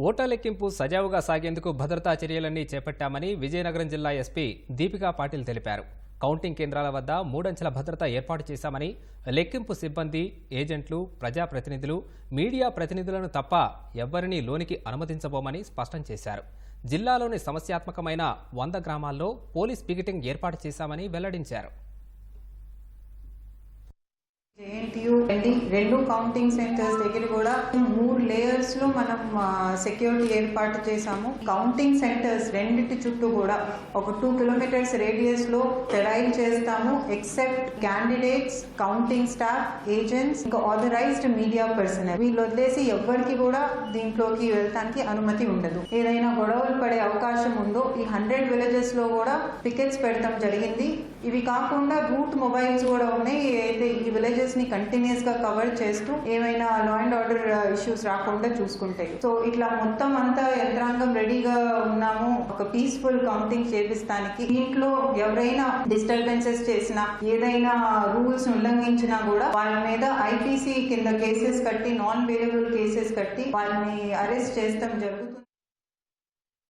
ఓట్ల లెక్కింపు సజావుగా సాగేందుకు భద్రతా చర్యలన్నీ చేపట్టామని విజయనగరం జిల్లా ఎస్పీ దీపికా పాటిల్ తెలిపారు. కౌంటింగ్ కేంద్రాల వద్ద మూడంచెల భద్రత ఏర్పాటు చేశామని లెక్కింపు సిబ్బంది ఏజెంట్లు ప్రజాప్రతినిధులు మీడియా ప్రతినిధులను తప్ప ఎవ్వరినీ లోనికి అనుమతించబోమని స్పష్టం చేశారు. జిల్లాలోని సమస్యాత్మకమైన వంద గ్రామాల్లో పోలీస్ పికెటింగ్ ఏర్పాటు చేశామని వెల్లడించారు. జేఎన్టీయూ రెండు కౌంటింగ్ సెంటర్స్ దగ్గర కూడా మూడు లేయర్స్లో మనం సెక్యూరిటీ ఏర్పాటు చేశాము. కౌంటింగ్ సెంటర్స్ రెండింటి చుట్టూ కూడా ఒక టూ కిలోమీటర్స్ రేడియస్లో స్టెరైల్ చేస్తాము. Except candidates counting staff agents ఇంకా ఆథరైజ్డ్ మీడియా పర్సనల్ వీళ్ళు వదిలేసి ఎవ్వరికి కూడా దీంట్లోకి వెళ్తానికి అనుమతి ఉండదు. ఏదైనా గొడవలు పడే అవకాశం ఉందో ఈ హండ్రెడ్ విలేజెస్లో కూడా పికెట్స్ పెడతాం జరిగింది. ఇవి కాకుండా రూట్ మొబైల్స్ కూడా ఉన్నాయి. అయితే ఈ విలేజెస్ని కంటిన్యూస్గా కవర్ చేస్తూ ఏమైనా లా అండ్ ఆర్డర్ ఇష్యూస్ రాకుండా చూసుకుంటాయి సో ఇట్లా మొత్తం అంతా యంత్రాంగం రెడీగా ఉన్నాము. ఒక పీస్ఫుల్ కౌంటింగ్ చేపిస్తానికి. దీంట్లో ఎవరైనా డిస్టర్బెన్సెస్ చేసినా ఏదైనా రూల్స్ ఉల్లంఘించినా కూడా వాళ్ళ మీద ఐపీసీ కింద కేసెస్ కట్టి నాన్ వేరియబుల్ కేసెస్ కట్టి వాళ్ళని అరెస్ట్ చేస్తాం జరుగుతుంది.